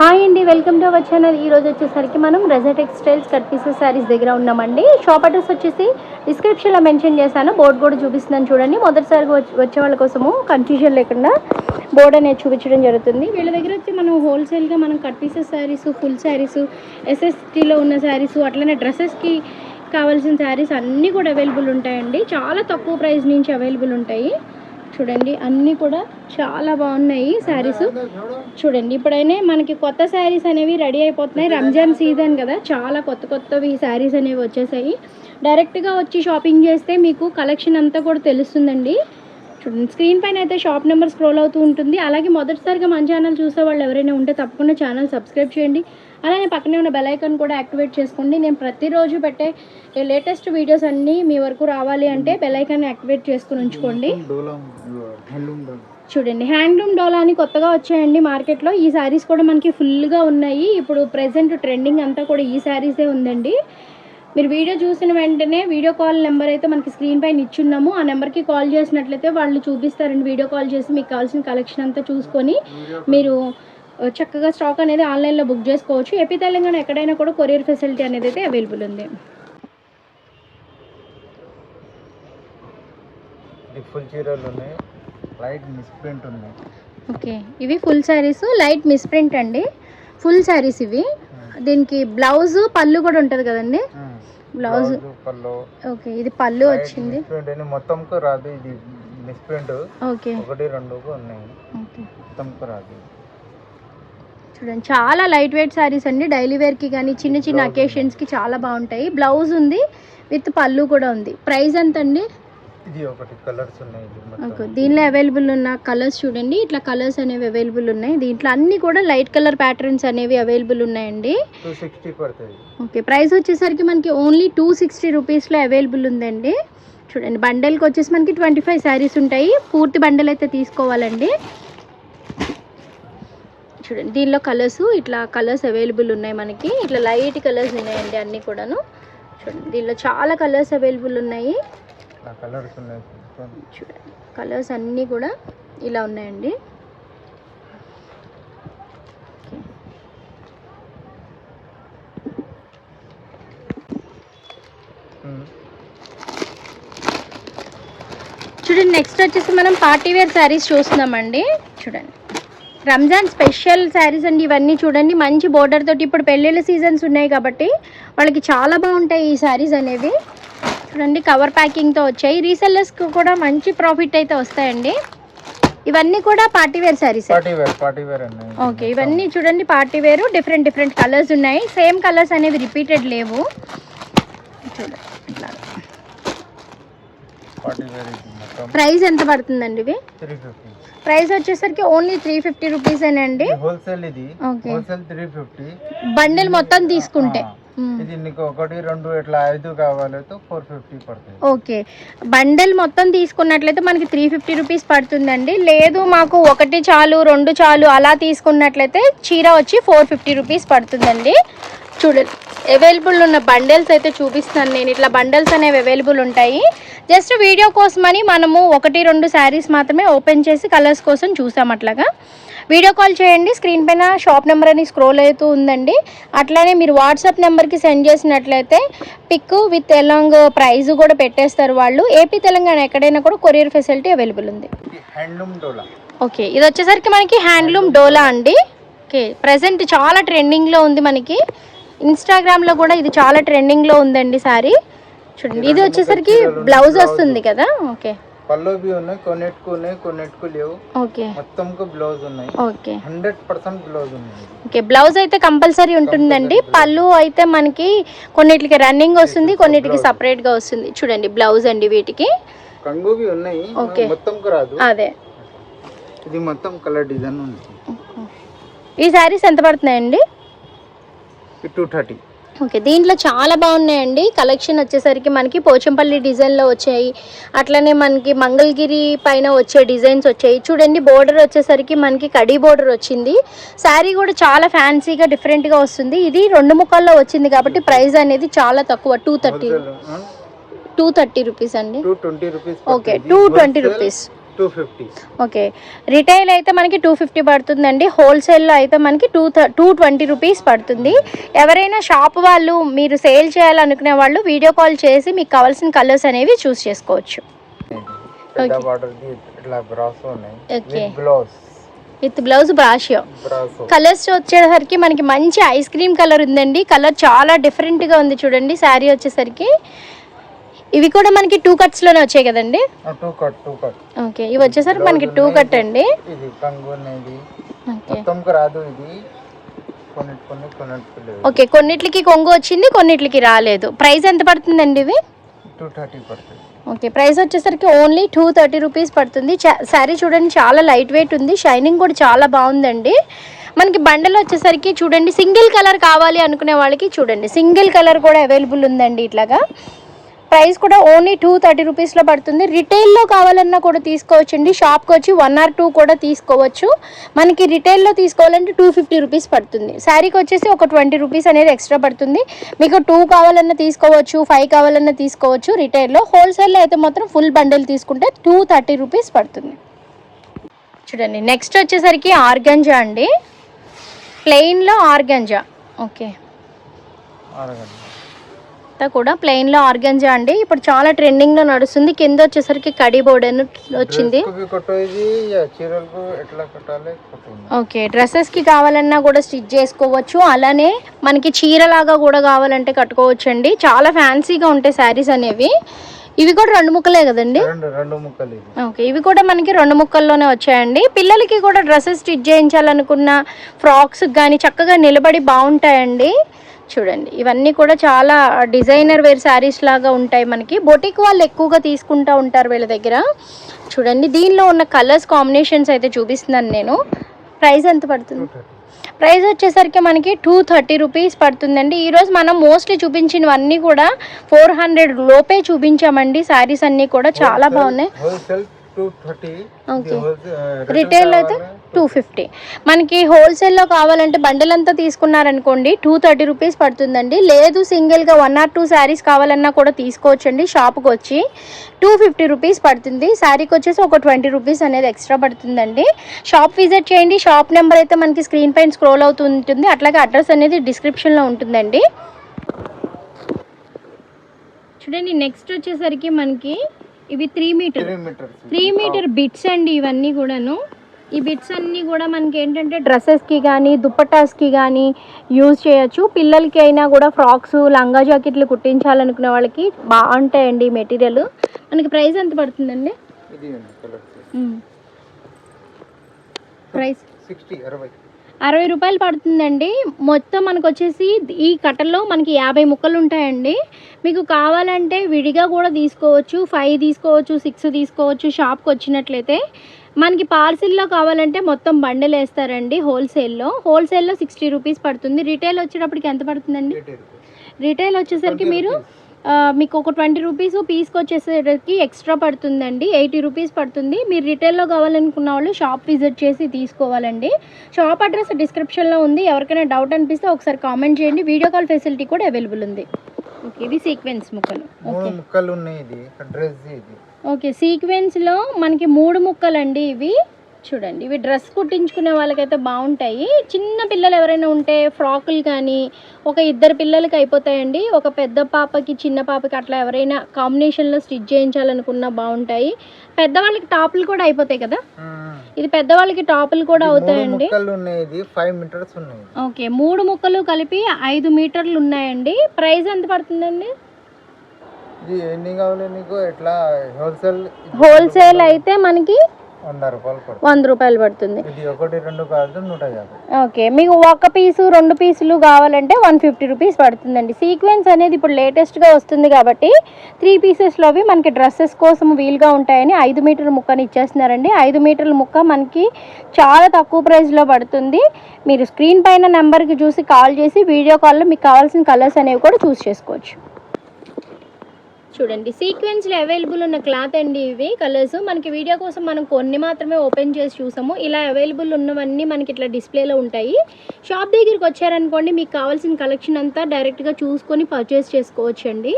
Hi అండి welcome to our channel ఈరోజు వచ్చేసరికి మనం రెజర్ టెక్స్టైల్స్ కట్ పీసెస్ శారీస్ దగ్గర ఉన్నామండి. షాప్ అడ్రస్ వచ్చేసి డిస్క్రిప్షన్లో మెన్షన్ చేశాను. బోర్డు కూడా చూపిస్తున్నాను చూడండి. మొదటిసారిగా వచ్చి వచ్చే వాళ్ళ కోసము కన్ఫ్యూజన్ లేకుండా బోర్డు అనేది చూపించడం జరుగుతుంది. వీళ్ళ దగ్గర వచ్చి మనం హోల్సేల్గా మనం cut pieces sarees full sarees ఎస్ఎస్టీలో ఉన్న శారీస్ అట్లనే డ్రెస్సెస్కి కావాల్సిన శారీస్ అన్నీ కూడా అవైలబుల్ ఉంటాయండి. చాలా తక్కువ ప్రైస్ నుంచి అవైలబుల్ ఉంటాయి. చూడండి అన్నీ కూడా చాలా బాగున్నాయి శారీస్. చూడండి ఇప్పుడైనా మనకి కొత్త శారీస్ అనేవి రెడీ అయిపోతున్నాయి. రంజాన్ సీజన్ కదా చాలా కొత్త కొత్తవి శారీస్ అనేవి వచ్చేసాయి. డైరెక్ట్గా వచ్చి షాపింగ్ చేస్తే మీకు కలెక్షన్ అంతా కూడా తెలుస్తుందండి. చూడండి స్క్రీన్ పైన అయితే షాప్ నెంబర్ స్క్రోల్ అవుతూ ఉంటుంది. అలాగే మొదటిసారిగా మన ఛానల్ చూసే వాళ్ళు ఎవరైనా ఉంటే తప్పకుండా ఛానల్ సబ్స్క్రైబ్ చేయండి. అలానే పక్కనే ఉన్న బెల్ ఐకాన్ కూడా యాక్టివేట్ చేసుకోండి. నేను ప్రతిరోజు పెట్టే లేటెస్ట్ వీడియోస్ అన్నీ మీ వరకు రావాలి అంటే బెల్ ఐకాన్ యాక్టివేట్ చేసుకుని ఉంచుకోండి. చూడండి. హ్యాండ్లూమ్ డోలా అని కొత్తగా వచ్చాయండి మార్కెట్లో ఈ శారీస్ కూడా మనకి ఫుల్గా ఉన్నాయి. ఇప్పుడు ప్రెసెంట్ ట్రెండింగ్ అంతా కూడా ఈ శారీసే ఉందండి. మీరు వీడియో చూసిన వెంటనే వీడియో కాల్ నెంబర్ అయితే మనకి స్క్రీన్ పైన ఇచ్చున్నాము. ఆ నెంబర్కి కాల్ చేసినట్లయితే వాళ్ళు చూపిస్తారండి. వీడియో కాల్ చేసి మీకు కావాల్సిన కలెక్షన్ అంతా చూసుకొని మీరు చక్కగా స్టాక్ అనేది ఆన్లైన్లో బుక్ చేసుకోవచ్చు. ఏపీ తెలంగాణ ఎక్కడైనా కూడా కొరియర్ ఫెసిలిటీ అనేది అయితే అవైలబుల్ ఉంది. ఫుల్ చీరలు ఉన్నాయి. లైట్ మిస్ప్రింట్ ఉన్నాయి ఓకే. ఇవి ఫుల్ శారీస్ లైట్ మిస్ప్రింట్ అండి. ఫుల్ శారీస్ ఇవి. దీనికి బ్లౌజ్ పళ్ళు కూడా ఉంటుంది కదండి. బ్లౌజ్. పళ్ళు. ఓకే. ఇది పళ్ళు వచ్చింది. మొత్తంకు రాదు. ఇది మిస్ప్రింట్. ఓకే. ఒకటి రెండుకు ఉన్నాయి. మొత్తంకు రాదు. చూడండి చాలా లైట్ వెయిట్ శారీస్ అండి. డైలీ వేర్కి కానీ చిన్న చిన్న అకేషన్స్కి చాలా బాగుంటాయి. బ్లౌజ్ ఉంది విత్ పళ్ళు కూడా ఉంది. ప్రైస్ ఎంత అండి దీనిలో అవైలబుల్ ఉన్న కలర్స్ చూడండి. ఇట్లా కలర్స్ అనేవి అవైలబుల్ ఉన్నాయి. దీంట్లో అన్ని కూడా లైట్ కలర్ ప్యాటర్న్స్ అనేవి అవైలబుల్ ఉన్నాయండి. ఓకే ప్రైస్ వచ్చేసరికి మనకి ఓన్లీ టూ సిక్స్టీ రూపీస్లో అవైలబుల్ ఉందండి. చూడండి బండల్కి వచ్చేసి మనకి ట్వంటీ ఫైవ్ శారీస్ ఉంటాయి. పూర్తి బండల్ అయితే తీసుకోవాలండి. చూడండి. దీనిలో కలర్స్ ఇట్లా కలర్స్ అవైలబుల్ ఉన్నాయి మనకి. ఇట్లా లైట్ కలర్స్ ఉన్నాయండి అన్నీ కూడాను. చూడండి. దీనిలో చాలా కలర్స్ అవైలబుల్ ఉన్నాయి. చూడండి. కలర్స్ అన్నీ కూడా ఇలా ఉన్నాయండి. చూడండి. నెక్స్ట్ వచ్చేసి మనం పార్టీ వేర్ శారీస్ చూస్తున్నామండి. చూడండి. రంజాన్ స్పెషల్ శారీస్ అండి ఇవన్నీ చూడండి. మంచి బోర్డర్ తోటి ఇప్పుడు పెళ్ళిళ్ళ సీజన్స్ ఉన్నాయి కాబట్టి వాళ్ళకి చాలా బాగుంటాయి ఈ శారీస్ అనేవి. చూడండి కవర్ ప్యాకింగ్తో వచ్చాయి. రీసెల్లర్స్కి కూడా మంచి ప్రాఫిట్ అయితే వస్తాయండి. ఇవన్నీ కూడా పార్టీ వేర్ శారీస్ ఓకే ఇవన్నీ చూడండి పార్టీ వేరు డిఫరెంట్ డిఫరెంట్ కలర్స్ ఉన్నాయి. సేమ్ కలర్స్ అనేవి రిపీటెడ్ లేవు. చూడండి ప్రైస్ ఎంత పడుతుందండి ఇవి? ప్రైస్ వచ్చేసరికి ఓన్లీ త్రీ ఫిఫ్టీ రూపీసేనండి హోల్సేల్ ఇది. Wholesale three fifty. బండిల్ మొత్తం తీసుకుంటే. మ్మ్. ఇది నీకు ఒకటి రెండు ఇట్లా ఐదు కావాలైతే ఫోర్ ఫిఫ్టీ పడుతుంది. ఓకే. బండల్ మొత్తం తీసుకున్నట్లయితే మనకి త్రీ ఫిఫ్టీ రూపీస్ పడుతుందండి. లేదు మాకు ఒకటి చాలు రెండు చాలు అలా తీసుకున్నట్లయితే చీర వచ్చి ఫోర్ ఫిఫ్టీ రూపీస్ పడుతుందండి. చూడండి అవైలబుల్ ఉన్న బండల్స్ అయితే చూపిస్తాను నేను. ఇట్లా బండల్స్ అనేవి అవైలబుల్ ఉంటాయి. జస్ట్ వీడియో కోసమని మనము ఒకటి రెండు శారీస్ మాత్రమే ఓపెన్ చేసి కలర్స్ కోసం చూసాం అట్లాగా. వీడియో కాల్ చేయండి. స్క్రీన్ పైన షాప్ నెంబర్ అని స్క్రోల్ అవుతూ ఉందండి. అట్లానే మీరు వాట్సాప్ నెంబర్కి సెండ్ చేసినట్లయితే పిక్ విత్ ఎలాంగ్ ప్రైస్ కూడా పెట్టేస్తారు వాళ్ళు. ఏపీ తెలంగాణ ఎక్కడైనా కూడా కొరియర్ ఫెసిలిటీ అవైలబుల్ ఉంది. ఇది హ్యాండ్లూమ్ డోలా ఓకే ఇది వచ్చేసరికి మనకి హ్యాండ్లూమ్ డోలా అండి. ఓకే ప్రజెంట్ చాలా ట్రెండింగ్లో ఉంది మనకి. ఇన్స్టాగ్రామ్లో కూడా ఇది చాలా ట్రెండింగ్లో ఉందండి సారీ. చూడండి ఇది వచ్చేసరికి బ్లౌజ్ వస్తుంది కదా? ఓకే. బి ఉన్నాయి కొన్నిటికి ఉన్నాయి కొన్నిటికి లేవు. ఓకే. మొత్తంకు బ్లౌజ్ ఉన్నాయి. ఓకే. హండ్రెడ్ పర్సెంట్ బ్లౌజ్ ఉన్నాయి. ఓకే బ్లౌజ్ అయితే కంపల్సరీ ఉంటుందండి. పళ్ళు అయితే మనకి కొన్నిటికి రన్నింగ్ వస్తుంది కొన్నిటికి సపరేట్గా వస్తుంది. చూడండి బ్లౌజ్ అండి వీటికి. కంగు బి ఉన్నాయి ఓకే. మొత్తంకు రాదు. అదే. ఇది మొత్తం కలర్ డిజైన్ ఉంది. ఈ శారీస్ ఎంత పడుతున్నాయండి? Two thirty. ఓకే దీంట్లో చాలా బాగున్నాయండి. కలెక్షన్ వచ్చేసరికి మనకి పోచంపల్లి డిజైన్లో వచ్చాయి. అట్లనే మనకి మంగళగిరి పైన వచ్చే డిజైన్స్ వచ్చాయి. చూడండి బోర్డర్ వచ్చేసరికి మనకి కడీ బోర్డర్ వచ్చింది. శారీ కూడా చాలా ఫ్యాన్సీగా డిఫరెంట్గా వస్తుంది. ఇది రెండు ముక్కల్లో వచ్చింది కాబట్టి ప్రైస్ అనేది చాలా తక్కువ. Two thirty two thirty rupees అండి. Okay two twenty rupees okay. Retail అయితే మనకి టూ ఫిఫ్టీ పడుతుందండి. హోల్సేల్లో అయితే మనకి టూ టూ ట్వంటీ రూపీస్ పడుతుంది. ఎవరైనా షాప్ వాళ్ళు మీరు సేల్ చేయాలనుకునే వాళ్ళు వీడియో కాల్ చేసి మీకు కావాల్సిన కలర్స్ అనేవి చూస్ చేసుకోవచ్చు. With blouse. బ్రాషియో. కలర్స్ వచ్చేసరికి మనకి మంచి ఐస్ క్రీమ్ కలర్ ఉందండి. కలర్ చాలా డిఫరెంట్గా ఉంది చూడండి. శారీ వచ్చేసరికి. ఇవి కూడా మనకి టూ కట్స్లోనే వచ్చాయి కదండి? Two cut two cut okay ఇవి వచ్చేసరికి మనకి టూ కట్ అండి. ఇది మొత్తంకి రాదు ఇది. కొన్నిటికి ఓకే కొన్నిట్లకి కొంగు వచ్చింది కొన్నిట్లకి రాలేదు. ప్రైస్ ఎంత పడుతుందండి ఇవి టూ థర్టీ పడుతుంది. ఓకే ప్రైస్ వచ్చేసరికి ఓన్లీ టూ థర్టీ రూపీస్ పడుతుంది. శారీ చూడండి చాలా లైట్ వెయిట్ ఉంది. షైనింగ్ కూడా చాలా బాగుందండి. మనకి బండలు వచ్చేసరికి చూడండి సింగిల్ కలర్ కావాలి అనుకునే వాళ్ళకి చూడండి. సింగిల్ కలర్ కూడా అవైలబుల్ ఉందండి ఇట్లాగా. ప్రైస్ కూడా ఓన్లీ టూ థర్టీ రూపీస్లో పడుతుంది. రిటైల్లో కావాలన్నా కూడా తీసుకోవచ్చండి. షాప్కి వచ్చి వన్ ఆర్ టూ కూడా తీసుకోవచ్చు. మనకి రిటైల్లో తీసుకోవాలంటే టూ ఫిఫ్టీ రూపీస్ పడుతుంది. శారీకి వచ్చేసి ఒక ట్వంటీ రూపీస్ అనేది ఎక్స్ట్రా పడుతుంది. మీకు టూ కావాలన్నా తీసుకోవచ్చు ఫైవ్ కావాలన్నా తీసుకోవచ్చు రిటైల్లో హోల్సేల్లో అయితే మాత్రం ఫుల్ బండిల్ తీసుకుంటే టూ థర్టీ రూపీస్ పడుతుంది. చూడండి నెక్స్ట్ వచ్చేసరికి ఆర్గంజా అండి. ప్లెయిన్లో ఆర్గంజా. ఓకే అంతా కూడా ప్లెయిన్లో ఆర్గంజా అండి. ఇప్పుడు చాలా ట్రెండింగ్లో నడుస్తుంది. కింద వచ్చేసరికి కడి బోర్డ్ అని వచ్చింది ఓకే డ్రెస్సెస్కి కావాలన్నా కూడా స్టిచ్ చేసుకోవచ్చు. అలానే మనకి చీరలాగా కూడా కావాలంటే కట్టుకోవచ్చు అండి చాలా ఫ్యాన్సీగా ఉంటాయి శారీస్ అనేవి. ఇవి కూడా రెండు ముక్కలే కదండి? ఓకే ఇవి కూడా మనకి రెండు ముక్కల్లోనే వచ్చాయండి. పిల్లలకి కూడా డ్రెస్సెస్ స్టిచ్ చేయించాలనుకున్న ఫ్రాక్స్ కానీ చక్కగా నిలబడి బాగుంటాయండి. చూడండి. ఇవన్నీ కూడా చాలా డిజైనర్ వేర్ శారీస్ లాగా ఉంటాయి మనకి. బొటిక్ వాళ్ళు ఎక్కువగా తీసుకుంటూ ఉంటారు వీళ్ళ దగ్గర. చూడండి దీనిలో ఉన్న కలర్స్ కాంబినేషన్స్ అయితే చూపిస్తున్నాను నేను. ప్రైస్ ఎంత పడుతుంది? ప్రైస్ వచ్చేసరికి మనకి టూ థర్టీ రూపీస్ పడుతుందండి. ఈరోజు మనం మోస్ట్లీ చూపించినవన్నీ కూడా ఫోర్ హండ్రెడ్ లోపే చూపించామండి. శారీస్ అన్నీ కూడా చాలా బాగున్నాయి. Okay. రిటైల్ అయితే టూ ఫిఫ్టీ మనకి హోల్సేల్లో కావాలంటే బండిల్ అంతా తీసుకున్నారనుకోండి టూ థర్టీ రూపీస్ పడుతుందండి. లేదు సింగిల్గా వన్ ఆర్ టూ శారీస్ కావాలన్నా కూడా తీసుకోవచ్చండి షాప్కి వచ్చి టూ ఫిఫ్టీ రూపీస్ పడుతుంది. శారీకి వచ్చేసి ఒక ట్వంటీ రూపీస్ అనేది ఎక్స్ట్రా పడుతుందండి. షాప్ విజిట్ చేయండి. షాప్ నెంబర్ అయితే మనకి స్క్రీన్ పైన స్క్రోల్ అవుతుంటుంది. అట్లాగే అడ్రస్ అనేది డిస్క్రిప్షన్లో ఉంటుందండి. చూడండి నెక్స్ట్ వచ్చేసరికి మనకి ఇవి three metre three metre bits అండి ఇవన్నీ కూడాను. ఈ బిట్స్ అన్నీ కూడా మనకి ఏంటంటే డ్రెస్సెస్కి కానీ దుప్పటాస్కి కానీ యూజ్ చేయొచ్చు. పిల్లలకి అయినా కూడా ఫ్రాక్స్ లంగా జాకెట్లు కుట్టించాలనుకునే వాళ్ళకి బాగుంటాయండి మెటీరియల్ మనకి ప్రైస్ ఎంత పడుతుందండి? ప్రైస్ సిక్స్టీ అరవై. అరవై రూపాయలు పడుతుందండి. మొత్తం మనకు వచ్చేసి ఈ కట్టలో మనకి యాభై ముక్కలు ఉంటాయండి. మీకు కావాలంటే విడిగా కూడా తీసుకోవచ్చు ఫైవ్ తీసుకోవచ్చు సిక్స్ తీసుకోవచ్చు షాప్కి వచ్చినట్లయితే. మనకి పార్సిల్లో కావాలంటే మొత్తం బండలు వేస్తారండి హోల్సేల్లో హోల్సేల్లో సిక్స్టీ రూపీస్ పడుతుంది. రిటైల్ వచ్చేటప్పటికి ఎంత పడుతుందండి? రిటైల్ వచ్చేసరికి 20 మీరు మీకు ఒక ట్వంటీ రూపీస్ పీస్కి వచ్చేసరికి ఎక్స్ట్రా పడుతుందండి. ఎయిటీ రూపీస్ పడుతుంది. మీరు రిటైల్లో కావాలనుకున్న వాళ్ళు షాప్ విజిట్ చేసి తీసుకోవాలండి. షాప్ అడ్రస్ డిస్క్రిప్షన్లో ఉంది. ఎవరికైనా డౌట్ అనిపిస్తే ఒకసారి కామెంట్ చేయండి. వీడియో కాల్ ఫెసిలిటీ కూడా అవైలబుల్ ఉంది. ఓకే ఇది సీక్వెన్స్ ముక్కలు. మూడు ముక్కలు ఉన్నాయి ఇది. డ్రెస్ ఇది. ఓకే సీక్వెన్స్లో మనకి మూడు ముక్కలండి ఇవి. చూడండి. ఇవి డ్రెస్ కుట్టించుకునే వాళ్ళకైతే బాగుంటాయి. చిన్న పిల్లలు ఎవరైనా ఉంటే ఫ్రాకులు కానీ ఒక ఇద్దరు పిల్లలకి అయిపోతాయండి. ఒక పెద్ద పాపకి చిన్న పాపకి అట్లా ఎవరైనా కాంబినేషన్లో స్టిచ్ చేయించాలనుకున్నా బాగుంటాయి. పెద్దవాళ్ళకి టాపులు కూడా అయిపోతాయి కదా? ఇది పెద్దవాళ్ళకి టాపులు కూడా అవుతాయండి. ముక్కలు ఉన్నాయి ఇది ఫైవ్ మీటర్స్ ఉన్నాయి ఓకే. మూడు ముక్కలు కలిపి ఐదు మీటర్లు ఉన్నాయండి. ప్రైస్ ఎంత పడుతుందండి? హోల్సేల్ అయితే మనకి వంద రూపాయలు పడుతుంది. ఓకే మీకు ఒక పీసు రెండు పీసులు కావాలంటే వన్ ఫిఫ్టీ రూపీస్ పడుతుందండి. సీక్వెన్స్ అనేది ఇప్పుడు లేటెస్ట్గా వస్తుంది కాబట్టి త్రీ పీసెస్లోవి మనకి డ్రెస్సెస్ కోసం వీలుగా ఉంటాయని ఐదు మీటర్ల ముక్కని ఇచ్చేస్తున్నారండి. ఐదు మీటర్ల ముక్క మనకి చాలా తక్కువ ప్రైస్లో పడుతుంది. మీరు స్క్రీన్ పైన నెంబర్కి చూసి కాల్ చేసి వీడియో కాల్లో మీకు కావాల్సిన కలర్స్ అనేవి కూడా చూస్ చేసుకోవచ్చు. చూడండి. సీక్వెన్స్లో అవైలబుల్ ఉన్న క్లాత్ అండి ఇవి కలర్స్ మనకి వీడియో కోసం మనం కొన్ని మాత్రమే ఓపెన్ చేసి చూసాము. ఇలా అవైలబుల్ ఉన్నవన్నీ మనకి ఇట్లా డిస్ప్లేలో ఉంటాయి. షాప్ దగ్గరికి వచ్చారనుకోండి మీకు కావాల్సిన కలెక్షన్ అంతా డైరెక్ట్గా చూసుకొని పర్చేస్ చేసుకోవచ్చు అండి